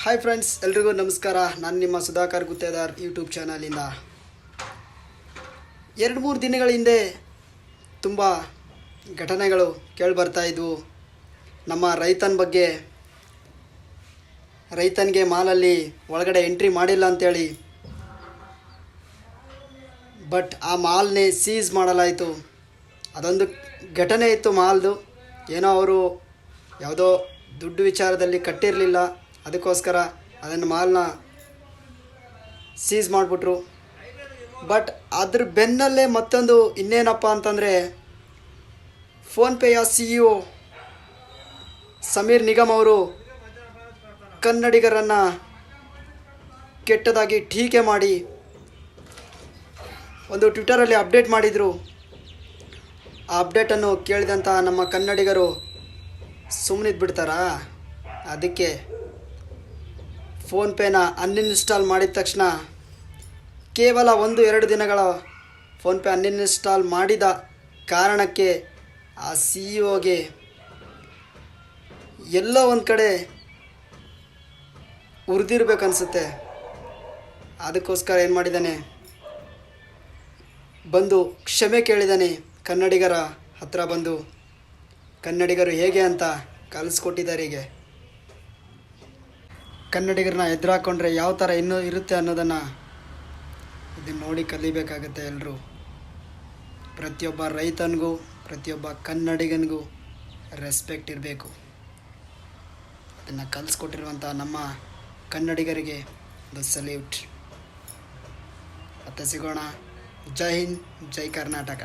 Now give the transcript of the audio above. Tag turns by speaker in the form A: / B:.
A: Hi friends ಎಲ್ರಿಗೂ ನಮಸ್ಕಾರ. ನಾನು ನಿಮ್ಮ ಸುಧಾಕರ್ ಗುತ್ತೇದಾರ್ ಯೂಟ್ಯೂಬ್ ಚಾನಲಿಂದ ಎರಡು ಮೂರು ದಿನಗಳ ಹಿಂದೆ ತುಂಬ ಘಟನೆಗಳು ಕೇಳಿಬರ್ತಾ ಇದ್ವು. ನಮ್ಮ ರೈತನ ಬಗ್ಗೆ ರೈತನಿಗೆ ಮಾಲಲ್ಲಿ ಒಳಗಡೆ ಎಂಟ್ರಿ ಮಾಡಿಲ್ಲ ಅಂತೇಳಿ. ಬಟ್ ಆ ಮಾಲ್ನೇ ಸೀಸ್ ಮಾಡಲಾಯಿತು. ಅದೊಂದು ಘಟನೆ ಇತ್ತು ಮಾಲ್ದು. ಏನೋ ಅವರು ಯಾವುದೋ ದುಡ್ಡು ವಿಚಾರದಲ್ಲಿ ಕಟ್ಟಿರಲಿಲ್ಲ. ಅದಕ್ಕೋಸ್ಕರ ಅದನ್ನು ಮಾಲ್ನ ಸೀಸ್ ಮಾಡಿಬಿಟ್ರು. ಬಟ್ ಅದ್ರ ಬೆನ್ನಲ್ಲೇ ಮತ್ತೊಂದು ಇನ್ನೇನಪ್ಪ ಅಂತಂದರೆ ಫೋನ್ಪೇಯ C E O Sameer Nigam ಅವರು ಕನ್ನಡಿಗರನ್ನು ಕೆಟ್ಟದಾಗಿ ಟೀಕೆ ಮಾಡಿ ಒಂದು ಟ್ವಿಟರಲ್ಲಿ ಅಪ್ಡೇಟ್ ಮಾಡಿದರು. ಆ ಅಪ್ಡೇಟನ್ನು ಕೇಳಿದಂಥ ನಮ್ಮ ಕನ್ನಡಿಗರು ಸುಮ್ಮನಿದ್ಬಿಡ್ತಾರಾ ಅದಕ್ಕೆ ಫೋನ್ಪೇನ ಅನ್ಇನ್ಸ್ಟಾಲ್ ಮಾಡಿದ ತಕ್ಷಣ ಕೇವಲ ಒಂದು ಎರಡು ದಿನಗಳ ಫೋನ್ಪೇ ಅನ್ಇನ್ಸ್ಟಾಲ್ ಮಾಡಿದ ಕಾರಣಕ್ಕೆ ಆ ಸಿ ಒಗೆ ಎಲ್ಲೋ ಒಂದು ಕಡೆ ಉರಿದಿರ್ಬೇಕನ್ಸುತ್ತೆ ಅದಕ್ಕೋಸ್ಕರ ಏನು ಮಾಡಿದ್ದಾನೆ? ಬಂದು ಕ್ಷಮೆ ಕೇಳಿದ್ದಾನೆ ಕನ್ನಡಿಗರ ಹತ್ರ ಬಂದು. ಕನ್ನಡಿಗರು ಹೇಗೆ ಅಂತ ಕಲಿಸ್ಕೊಟ್ಟಿದ್ದಾರೆ ಹೀಗೆ. ಕನ್ನಡಿಗರನ್ನ ಎದುರಾಕೊಂಡ್ರೆ ಯಾವ ಥರ ಇನ್ನೂ ಇರುತ್ತೆ ಅನ್ನೋದನ್ನು ಇದನ್ನು ನೋಡಿ ಕಲಿಬೇಕಾಗತ್ತೆ ಎಲ್ಲರೂ ಪ್ರತಿಯೊಬ್ಬ ರೈತನಿಗೂ, ಪ್ರತಿಯೊಬ್ಬ ಕನ್ನಡಿಗನಿಗೂ ರೆಸ್ಪೆಕ್ಟ್ ಇರಬೇಕು. ಅದನ್ನು ಕಲಿಸ್ಕೊಟ್ಟಿರುವಂಥ ನಮ್ಮ ಕನ್ನಡಿಗರಿಗೆ ದ ಸಲ್ಯೂಟ್ ಮತ್ತೆ ಸಿಗೋಣ. ಜೈ ಹಿಂದ್, ಜೈ ಕರ್ನಾಟಕ.